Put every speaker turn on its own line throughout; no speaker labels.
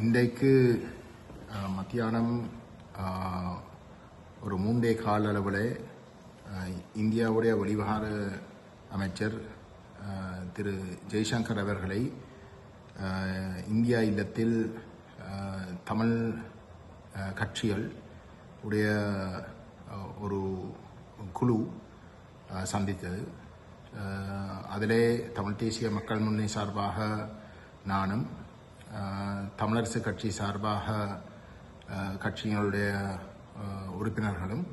இன்றைக்கு மத்தியானம் ஒரு மூன்றே கால அளவில் இந்தியாவுடைய வெளிவகார அமைச்சர் திரு ஜெய்சங்கர் அவர்களை இந்தியா இல்லத்தில் தமிழ் கட்சிகள் உடைய ஒரு குழு சந்தித்தது. அதிலே தமிழ் தேசிய மக்கள் முன்னணி சார்பாக நானும் தமிழரசு கட்சி சார்பாக அஹ், கட்சிகளுடைய உறுப்பினர்களும்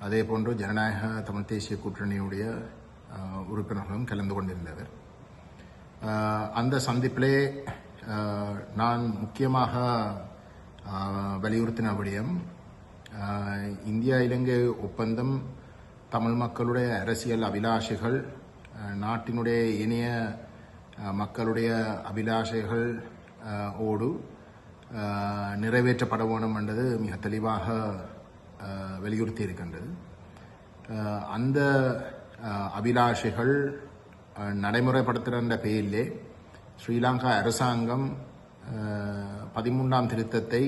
அதே போன்று ஜனநாயக தமிழ் தேசிய கூட்டணியுடைய உறுப்பினர்களும் கலந்து கொண்டிருந்தவர் அந்த சந்திப்பிலே நான் முக்கியமாக வலியுறுத்தின விடயம் இந்தியா இலங்கை ஒப்பந்தம் தமிழ் மக்களுடைய அரசியல் அபிலாஷைகள் நாட்டினுடைய இணைய மக்களுடைய அபிலாஷைகள் ஓடு நிறைவேற்றப்பட வேண்டும் என்றது மிக தெளிவாக வலியுறுத்தி இருக்கின்றது அந்த அபிலாஷைகள் நடைமுறைப்படுத்துகின்ற பெயரிலே ஸ்ரீலங்கா அரசாங்கம் பதிமூன்றாம் திருத்தத்தை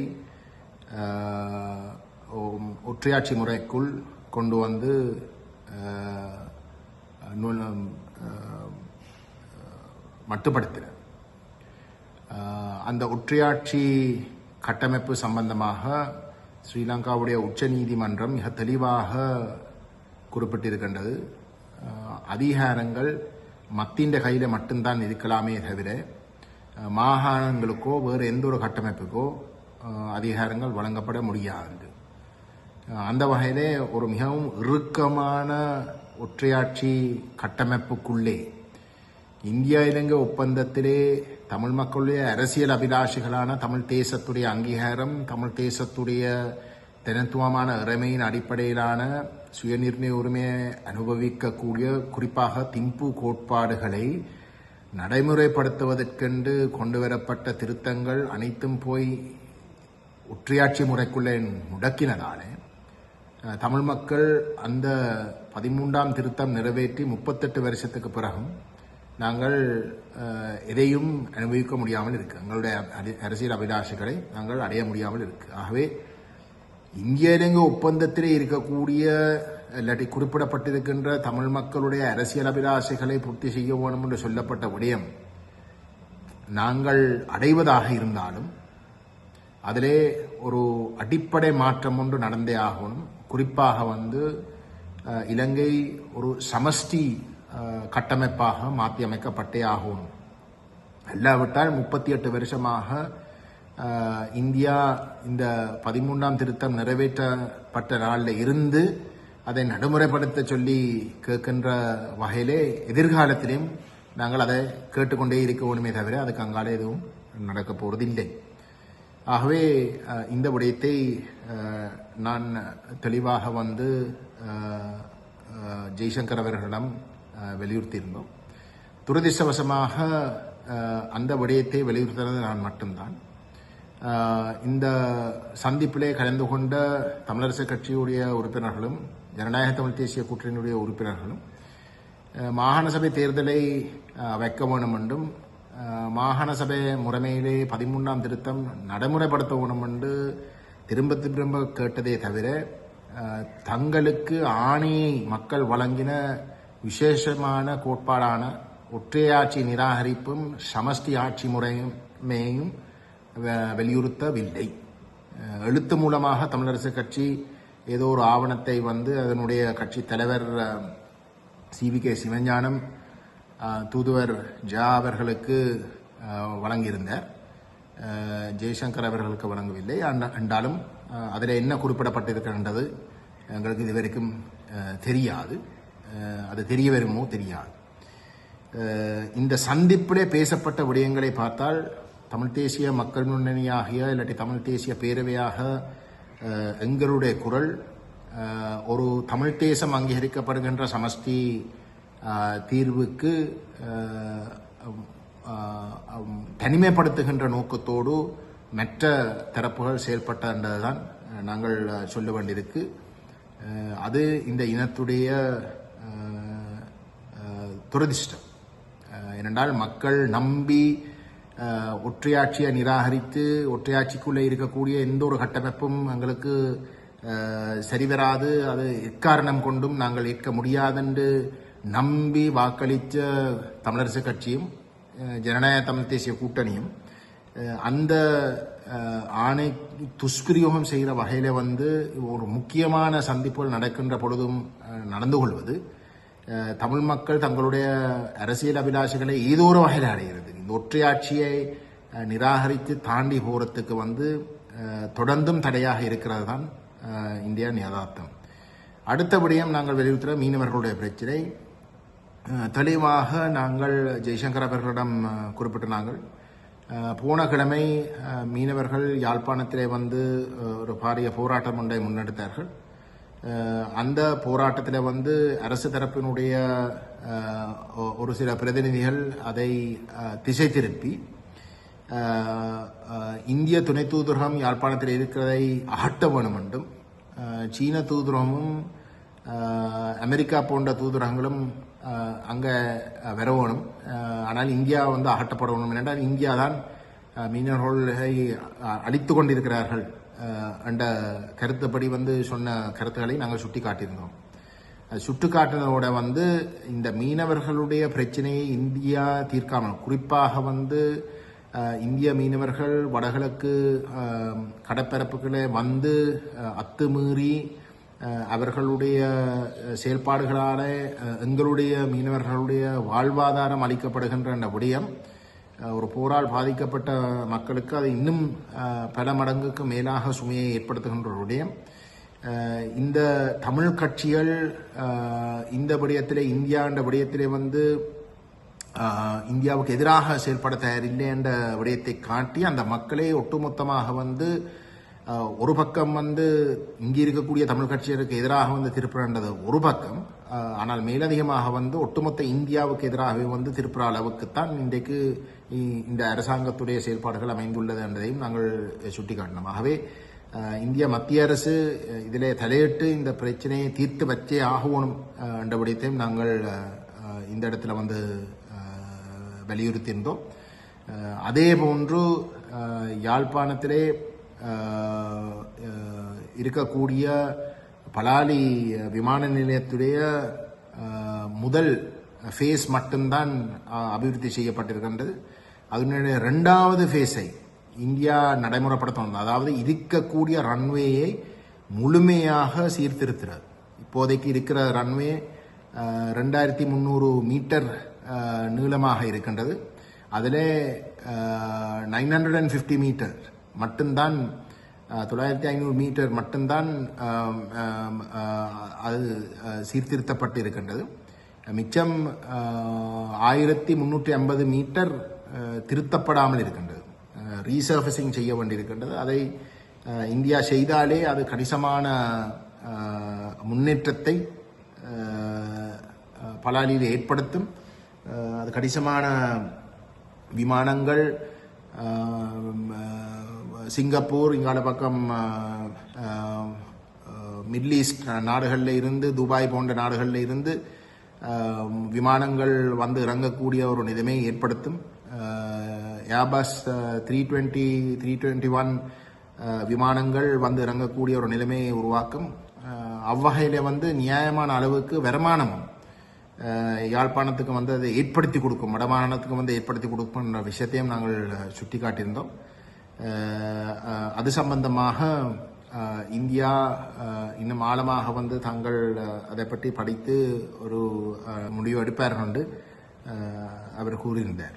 ஒற்றையாட்சி முறைக்குள் கொண்டு வந்து அஹ், அந்த ஒற்றையாட்சி கட்டமைப்பு சம்பந்தமாக ஸ்ரீலங்காவுடைய உச்ச நீதிமன்றம் மிக தெளிவாக குறிப்பிட்டிருக்கின்றது. அதிகாரங்கள் மத்தின்ற கையில் மட்டும்தான் இருக்கலாமே தவிர மாகாணங்களுக்கோ வேறு எந்த ஒரு கட்டமைப்புக்கோ அதிகாரங்கள் வழங்கப்பட முடியாது. அந்த வகையிலே ஒரு மிகவும் இறுக்கமான ஒற்றையாட்சி கட்டமைப்புக்குள்ளே இந்தியா இலங்கை ஒப்பந்தத்திலே தமிழ் மக்களுடைய அரசியல் அபிலாஷிகளான தமிழ் தேசத்துடைய அங்கீகாரம் தமிழ் தேசத்துடைய தனித்துவமான இறைமையின் அடிப்படையிலான சுயநிர்ணய உரிமையை அனுபவிக்கக்கூடிய குறிப்பாக திம்பு கோட்பாடுகளை நடைமுறைப்படுத்துவதற்கென்று கொண்டு வரப்பட்ட திருத்தங்கள் அனைத்தும் போய் ஒற்றையாட்சி முறைக்குள்ளே முடக்கினதாலே தமிழ் மக்கள் அந்த பதிமூன்றாம் திருத்தம் நிறைவேற்றி முப்பத்தெட்டு வருஷத்துக்கு பிறகும் நாங்கள் எதையும் அனுபவிக்க முடியாமல் இருக்கு. எங்களுடைய அடி- அரசியல் அபிலாஷைகளை நாங்கள் அடைய முடியாமல் இருக்கு. ஆகவே இந்திய இலங்கை ஒப்பந்தத்திலே இருக்கக்கூடிய இல்லாட்டி குறிப்பிடப்பட்டிருக்கின்ற தமிழ் மக்களுடைய அரசியல் அபிலாஷைகளை பூர்த்தி செய்ய வேண்டும் என்று சொல்லப்பட்ட விடயம் நாங்கள் அடைவதாக இருந்தாலும் அதிலே ஒரு அடிப்படை மாற்றம் ஒன்று நடந்தே ஆகணும். குறிப்பாக வந்து இலங்கை ஒரு சமஷ்டி கட்டமைப்பாக மாற்றி அமைக்கப்பட்டே ஆகும் இல்லாவிட்டால் முப்பத்தி எட்டு வருஷமாக இந்தியா இந்த பதிமூன்றாம் திருத்தம் நிறைவேற்றப்பட்ட நாளில் இருந்து அதை நடைமுறைப்படுத்த சொல்லி கேட்கின்ற வகையிலே எதிர்காலத்திலையும் நாங்கள் அதை கேட்டுக்கொண்டே இருக்க வேணுமே தவிர அதுக்கு அங்காலே எதுவும் நடக்க போவதில்லை. ஆகவே இந்த விடயத்தை நான் தெளிவாக வந்து ஜெய்சங்கர் அவர்களிடம் வலியுறுத்தியிருந்தோம் துரதிர்ஷ்டவசமாக அந்த விடயத்தை வலியுறுத்தினது நான் மட்டும்தான். இந்த சந்திப்பிலே கலந்து கொண்ட தமிழரசு கட்சியுடைய உறுப்பினர்களும் ஜனநாயக தமிழ் தேசிய கூட்டணியினுடைய உறுப்பினர்களும் மாகாண சபை தேர்தலை வைக்க வேண்டும் என்றும் மாகாண சபை முறைமையிலே பதிமூன்றாம் திருத்தம் நடைமுறைப்படுத்த வேண்டும் என்று திரும்ப திரும்ப கேட்டதே தவிர தங்களுக்கு ஆணையை மக்கள் வழங்கின விசேஷமான கோட்பாடான ஒற்றையாட்சி நிராகரிப்பும் சமஷ்டி ஆட்சி முறையுமேயும் வ- வலியுறுத்தவில்லை எழுத்து மூலமாக தமிழரசு கட்சி ஏதோ ஒரு ஆவணத்தை வந்து அதனுடைய கட்சி தலைவர் சிவி கே. சிவஞானம் தூதுவர் ஜா அவர்களுக்கு வழங்கியிருந்தார். ஜெய்சங்கர் அவர்களுக்கு வழங்கவில்லை. என்றாலும் அதில் என்ன குறிப்பிடப்பட்டிருக்கின்றது எங்களுக்கு இதுவரைக்கும் தெரியாது. அது தெரிய வருமோ? தெரியாது. இந்த சந்திப்பிலே பேசப்பட்ட விடயங்களை பார்த்தால் தமிழ் தேசிய மக்கள் முன்னணியாகிய இல்லாட்டி தமிழ் தேசிய பேரவையாக எங்களுடைய குரல் ஒரு தமிழ் தேசம் அங்கீகரிக்கப்படுகின்ற சமஷ்டி தீர்வுக்கு தனிமைப்படுத்துகின்ற நோக்கத்தோடு மற்ற தரப்புகள் செயல்பட்டதுதான் நாங்கள் சொல்ல வேண்டியிருக்கு. அது இந்த இனத்துடைய துரதிஷ்டம் துரதிர்ஷ்டம் ஏனென்றால் மக்கள் நம்பி ஒற்றையாட்சியை நிராகரித்து ஒற்றையாட்சிக்குள்ளே இருக்கக்கூடிய எந்த ஒரு கட்டமைப்பும் எங்களுக்கு சரிவராது. அது எக்காரணம் கொண்டும் நாங்கள் ஏற்க முடியாதென்று நம்பி வாக்களித்த தமிழரசு கட்சியும் ஜனநாயக தமிழ் தேசிய கூட்டணியும் அந்த ஆணை துஷ்பிரயோகம் செய்கிற வகையில் வந்து ஒரு முக்கியமான சந்திப்புகள் நடக்கின்ற பொழுதும் நடந்து கொள்வது தமிழ் மக்கள் தங்களுடைய அரசியல் அபிலாஷைகளை ஏதோ ஒரு வகையில் அடைகிறது. இந்த ஒற்றையாட்சியை நிராகரித்து தாண்டி போகிறதுக்கு வந்து தொடர்ந்தும் தடையாக இருக்கிறது தான் அஹ், இந்தியா யதார்த்தம். அடுத்தபடியும் நாங்கள் வலியுறுத்துகிற மீனவர்களுடைய பிரச்சனை தெளிவாக நாங்கள் ஜெய்சங்கர் அவர்களிடம் குறிப்பிட்டு குறிப்பிட்ட நாங்கள் போன கிழமை மீனவர்கள் யாழ்ப்பாணத்திலே வந்து ஒரு பாரிய போராட்டம் ஒன்றை முன்னெடுத்தார்கள். அந்த போராட்டத்தில் வந்து அரசு தரப்பினுடைய ஒரு சில பிரதிநிதிகள் அதை திசை திருப்பி இந்திய துணை தூதரகம் யாழ்ப்பாணத்தில் இருக்கிறதை அகட்ட வேணும் என்றும் சீன தூதரகமும் அமெரிக்கா போன்ற தூதரகங்களும் அங்கே வர வேணும். ஆனால் இந்தியா வந்து அகட்டப்பட வேணும். என்றால் இந்தியா தான் மீனவர்களை அழித்து கொண்டிருக்கிறார்கள். என்ற கருத்துப்படி வந்து சொன்ன கருத்துக்களை நாங்கள் சுட்டி காட்டியிருந்தோம் சுட்டு காட்டினதோட வந்து இந்த மீனவர்களுடைய பிரச்சனையை இந்தியா தீர்க்காமல் குறிப்பாக வந்து இந்திய மீனவர்கள் வடகிழக்கு கடற்பரப்புகளை வந்து அத்துமீறி அவர்களுடைய செயல்பாடுகளால் எங்களுடைய மீனவர்களுடைய வாழ்வாதாரம் அளிக்கப்படுகின்ற அந்த விடயம் ஒரு போரால் பாதிக்கப்பட்ட மக்களுக்கு அது இன்னும் பல மடங்குக்கு மேலாக சுமையை ஏற்படுத்துகின்ற ஒரு விடயம். இந்த தமிழ் கட்சிகள் இந்த விடயத்திலே இந்தியா என்ற விடயத்திலே வந்து இந்தியாவுக்கு எதிராக செயல்பட தயாரில்லை என்ற விடயத்தை காட்டி அந்த மக்களை ஒட்டுமொத்தமாக வந்து ஒரு பக்கம் வந்து இங்கே இருக்கக்கூடிய தமிழ் கட்சிகளுக்கு எதிராக வந்து திருப்புறன்றது ஒரு பக்கம். ஆனால் மேலதிகமாக வந்து ஒட்டுமொத்த இந்தியாவுக்கு எதிராகவே வந்து திருப்புற அளவுக்குத்தான் இன்றைக்கு இந்த அரசாங்கத்துடைய செயல்பாடுகள் அமைந்துள்ளது என்பதையும் நாங்கள் சுட்டிக்காட்டினோம் ஆகவே இந்திய மத்திய அரசு இதில் தலையிட்டு இந்த பிரச்சனையை தீர்த்து வச்சே ஆகணும் அஹ், நாங்கள் இந்த இடத்துல வந்து வலியுறுத்தியிருந்தோம். அதே போன்று யாழ்ப்பாணத்திலே இருக்கக்கூடிய பலாலி விமான நிலையத்துடைய முதல் ஃபேஸ் மட்டும்தான் அபிவிருத்தி செய்யப்பட்டிருக்கின்றது. அதனுடைய ரெண்டாவது ஃபேஸை இந்தியா நடைமுறைப்படுத்தணும் அதாவது இருக்கக்கூடிய ரன்வேயை முழுமையாக சீர்திருத்துறது. இப்போதைக்கு இருக்கிற ரன்வே ரெண்டாயிரத்தி முந்நூறு மீட்டர் நீளமாக இருக்கின்றது. அதில் nine hundred and fifty metre மட்டும்தான் தொள்ளாயிரத்தி ஐநூறு மீட்டர் மட்டும்தான் அது சீர்திருத்தப்பட்டு இருக்கின்றது மிச்சம் ஆயிரத்தி முன்னூற்றி ஐம்பது மீட்டர் திருத்தப்படாமல் இருக்கின்றது. ரீசர்ஃபேசிங் செய்ய வேண்டியிருக்கின்றது. அதை இந்தியா செய்தாலே அது கணிசமான முன்னேற்றத்தை பலாலியில் ஏற்படுத்தும். அது கணிசமான விமானங்கள் சிங்கப்பூர் இங்கால பக்கம் மிடில் ஈஸ்ட் நாடுகளில் இருந்து துபாய் போன்ற நாடுகளில் இருந்து விமானங்கள் வந்து இறங்கக்கூடிய ஒரு நிலைமையை ஏற்படுத்தும். Airbus three twenty three twenty one விமானங்கள் வந்து இறங்கக்கூடிய ஒரு நிலைமையை உருவாக்கும். அவ்வகையில் அவ்வகையில வந்து நியாயமான அளவுக்கு வருமானமும் யாழ்ப்பாணத்துக்கு வந்து அதை ஏற்படுத்தி கொடுக்கும் வடமாகாணத்துக்கு வந்து ஏற்படுத்தி கொடுக்கும்ன்ற விஷயத்தையும் நாங்கள் சுட்டி காட்டியிருந்தோம் அது சம்பந்தமாக இந்தியா இன்னும் ஆழமாக வந்து தாங்கள் அதை பற்றி படித்து ஒரு முடிவு எடுப்பார்கள் என்று அவர் கூறியிருந்தார்.